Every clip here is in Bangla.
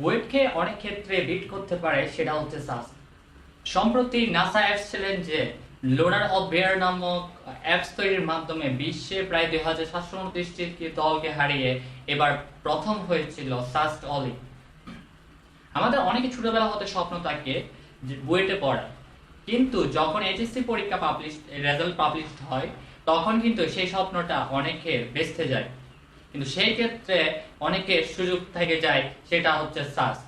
বুয়েটকে অনেক ক্ষেত্রে বিট করতে পারে, সেটা হচ্ছে সাস সম্প্রতি নাসা এসেছিলেন যে লোনার অফ বেয়ার নামক অ্যাপস তৈরির মাধ্যমে বিশ্বে প্রায় দুই হাজার সাতশো উনত্রিশটি দলকে হারিয়ে এবার প্রথম হয়েছিল সাস্ট অলি আমাদের অনেকে ছোটবেলা হতে স্বপ্ন থাকে বুয়েটে পড়া। কিন্তু যখন এইচএসসি পরীক্ষা পাবলিশ রেজাল্ট পাবলিশড হয়, তখন কিন্তু সেই স্বপ্নটা অনেকের বেঁচতে যায়। কিন্তু সেই ক্ষেত্রে অনেকের সুযোগ থেকে যায়, সেটা হচ্ছে সাস্ট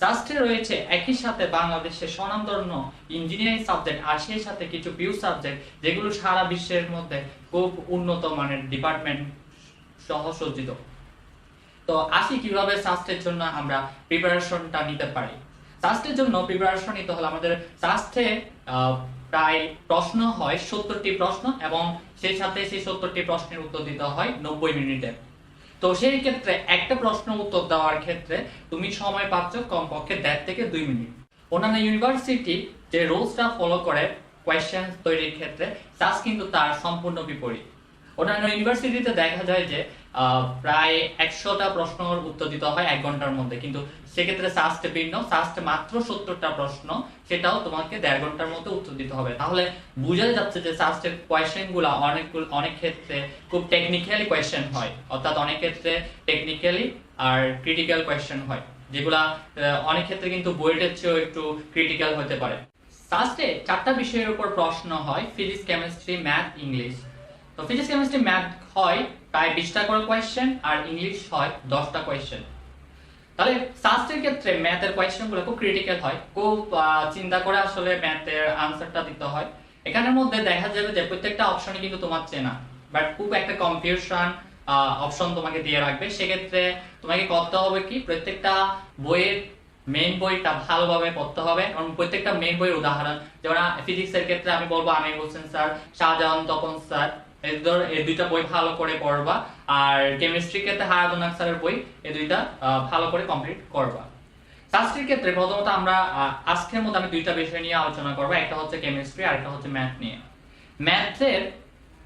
সাস্টে রয়েছে একই সাথে বাংলাদেশের স্বনামধন্য ইঞ্জিনিয়ারিং সাবজেক্ট আর সেই সাথে কিছু পিউ সাবজেক্ট যেগুলো সারা বিশ্বের মধ্যে খুব উন্নত মানের ডিপার্টমেন্ট সহ সজ্জিত। তো আসি কীভাবে সাস্টের জন্য আমরা প্রিপারেশনটা নিতে পারি। সাস্টের জন্য প্রিপারেশন নিতে হলে আমাদের সাস্টে প্রায় প্রশ্ন হয় সত্তরটি প্রশ্ন এবং সেই সাথে সেই সত্তরটি প্রশ্নের উত্তর দিতে হয় নব্বই মিনিটে। তো সেই ক্ষেত্রে একটা প্রশ্ন উত্তর দেওয়ার ক্ষেত্রে তুমি সময় পাচ্ছ কমপক্ষে দেড় থেকে দুই মিনিট। অন্যান্য ইউনিভার্সিটি যে রুলসটা ফলো করে কোয়েশ্চেন তৈরির ক্ষেত্রে কিন্তু তার সম্পূর্ণ বিপরীত। অন্যান্য ইউনিভার্সিটিতে দেখা যায় যে প্রায় একশোটা প্রশ্নের উত্তর দিতে হয় এক ঘণ্টার মধ্যে। কিন্তু সেক্ষেত্রে সাস্ট ভিন্ন সাস্ট মাত্র সত্তরটা প্রশ্ন, সেটাও তোমাকে দেড় ঘণ্টার মধ্যে উত্তর দিতে হবে। তাহলে বোঝা যাচ্ছে যে সাস্টের কোয়েশ্চেনগুলা অনেক অনেক ক্ষেত্রে খুব টেকনিক্যালি কোয়েশ্চেন হয়। অর্থাৎ অনেক ক্ষেত্রে টেকনিক্যালি আর ক্রিটিক্যাল কোয়েশ্চেন হয়। যেগুলা অনেক ক্ষেত্রে কিন্তু বইয়ের চেয়েও একটু ক্রিটিক্যাল হতে পারে। সাস্টে চারটা বিষয়ের উপর প্রশ্ন হয় ফিজিক্স কেমিস্ট্রি ম্যাথ ইংলিশ তো ফিজিক্স কেমিস্ট্রি ম্যাথ হয়, প্রায় বিশটা করে কোয়েশ্চেন আর ইংলিশ হয় দশটা কোয়েশ্চেন তাহলে সাস্টের ক্ষেত্রে ম্যাথের কোয়েশ্চেনগুলো খুব ক্রিটিক্যাল হয়। খুব চিন্তা করে আসলে ম্যাথের আনসারটা দিতে হয়। এখানের মধ্যে দেখা যাবে যে প্রত্যেকটা অপশনই কিন্তু তোমার চেনা। বাট খুব একটা কনফিউশন অপশন তোমাকে দিয়ে রাখবে। সেক্ষেত্রে তোমাকে করতে হবে কি, প্রত্যেকটা বইয়ের মেইন বইটা ভালোভাবে পড়তে হবে। কারণ প্রত্যেকটা মেইন বইয়ের উদাহরণ, যেমন ফিজিক্সের ক্ষেত্রে আমি বলব আমির হোসেন স্যার, শাহজাহান তপন স্যার। ধর এই দুইটা বই ভালো করে পড়বা। আর কেমিস্ট্রি ক্ষেত্রে বই এই দুইটা ভালো করে কমপ্লিট করবা। ক্ষেত্রে প্রথমত আমরা আজকের মধ্যে আমি দুইটা বিষয় নিয়ে আলোচনা করব। একটা হচ্ছে কেমিস্ট্রি আর একটা হচ্ছে ম্যাথ নিয়ে। ম্যাথের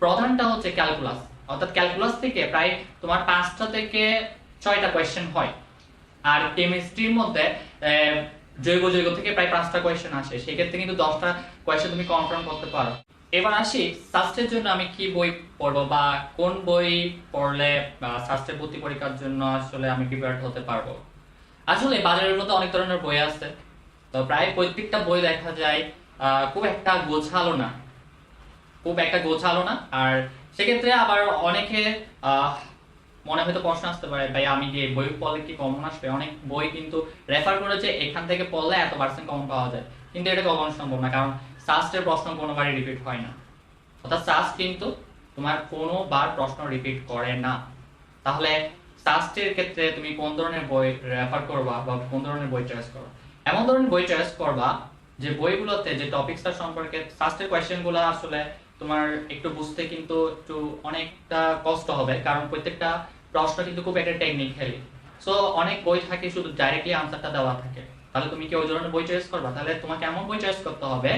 প্রধানটা হচ্ছে ক্যালকুলাস অর্থাৎ ক্যালকুলাস থেকে প্রায় তোমার পাঁচটা থেকে ছয়টা কোয়েশ্চেন হয়। আর কেমিস্ট্রির মধ্যে জৈব যৌগ থেকে প্রায় পাঁচটা কোয়েশ্চেন আসে। সেক্ষেত্রে কিন্তু দশটা কোয়েশ্চেন তুমি কনফার্ম করতে পারো। এবার আসি স্বাস্থ্যের জন্য আমি কি বই পড়ব বা কোন বই পড়লে স্বাস্থ্যের ভর্তি পরীক্ষার জন্য আসলে আমি প্রিপেয়ার হতে পারব? আসলে বাজারের মধ্যে অনেক ধরনের বই আছে। তো প্রায় প্রত্যেকটা বই দেখা যায় খুব একটা গোছালো না। খুব একটা গোছালো না। আর সেক্ষেত্রে আবার অনেকে মনে হয়তো প্রশ্ন আসতে পারে, ভাই, আমি যে বই পড়লে কি কমন আসবে? অনেক বই কিন্তু রেফার করেছে, এখান থেকে পড়লে এত পার্সেন্ট কমন পাওয়া যায়। কিন্তু এটা কখনো সম্ভব না। কারণ সাস্টের প্রশ্ন কোনোবারই রিপিট হয় না। অর্থাৎ সাস কিন্তু তোমার কোনোবার প্রশ্ন রিপিট করে না। তাহলে সাস্টের ক্ষেত্রে তুমি কোন ধরনের বই রেফার করবা বা কোন ধরনের বই চয়েস করবা? এমন ধরনের বই চয়েস করবা যে বইগুলোতে যে টপিকসটা সম্পর্কে সাস্টের কোয়েশ্চেনগুলো আসলে তোমার একটু বুঝতে কিন্তু একটু অনেকটা কষ্ট হবে, কারণ প্রত্যেকটা প্রশ্ন কিন্তু খুব একটা টেকনিক্যালি সো অনেক বই থাকে শুধু ডাইরেক্টলি আনসারটা দেওয়া থাকে। তাহলে তুমি কি ওই ধরনের বই চয়েস করবা? তাহলে তোমাকে এমন বই চয়েস করতে হবে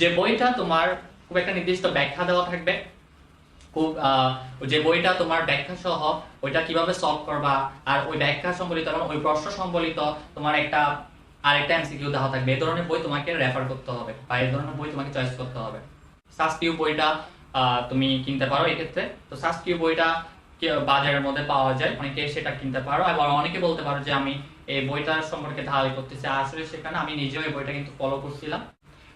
যে বইটা তোমার খুব একটা নির্দিষ্ট ব্যাখ্যা দেওয়া থাকবে, খুব যে বইটা তোমার ব্যাখ্যা সহ ওইটা কীভাবে সলভ করবা, আর ওই ব্যাখ্যা সম্বলিত ওই প্রশ্ন সম্বলিত তোমার একটা আরেকটা এমসিকিউ দেওয়া থাকবে। এই ধরনের বই তোমাকে রেফার করতে হবে বা এই ধরনের বই তোমাকে চয়েস করতে হবে। সাসকিউ বইটা তুমি কিনতে পারো এক্ষেত্রে তো সাসকিউ বইটা বাজারের মধ্যে পাওয়া যায়, অনেকে সেটা কিনতে পারো। আবার অনেকে বলতে পারো যে আমি এই বইটার সম্পর্কে ধারাই করতেছি। আসলে সেখানে আমি নিজেও এই বইটা কিন্তু ফলো করছিলাম।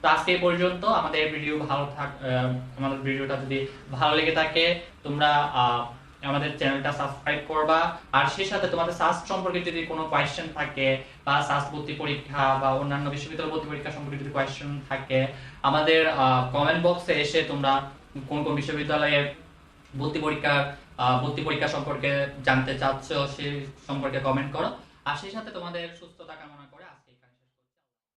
তো আজকে পর্যন্ত। আমাদের ভিডিও ভালো থাক আমাদের ভিডিওটা যদি ভালো লেগে থাকে, তোমরা আমাদের চ্যানেলটা সাবস্ক্রাইব করবা। আর সেই সাথে তোমাদের সাস্ট সম্পর্কে যদি কোনো কোয়েশ্চেন থাকে, বা সাস্ট ভর্তি পরীক্ষা, বা অন্যান্য বিশ্ববিদ্যালয় ভর্তি পরীক্ষা সম্পর্কে যদি কোয়েশ্চেন থাকে, আমাদের কমেন্ট বক্সে এসে তোমরা কোন কোন বিশ্ববিদ্যালয়ে ভর্তি পরীক্ষা ভর্তি পরীক্ষা সম্পর্কে জানতে চাচ্ছ সেই সম্পর্কে কমেন্ট করো। আর সেই সাথে তোমাদের সুস্থতা কামনা করো।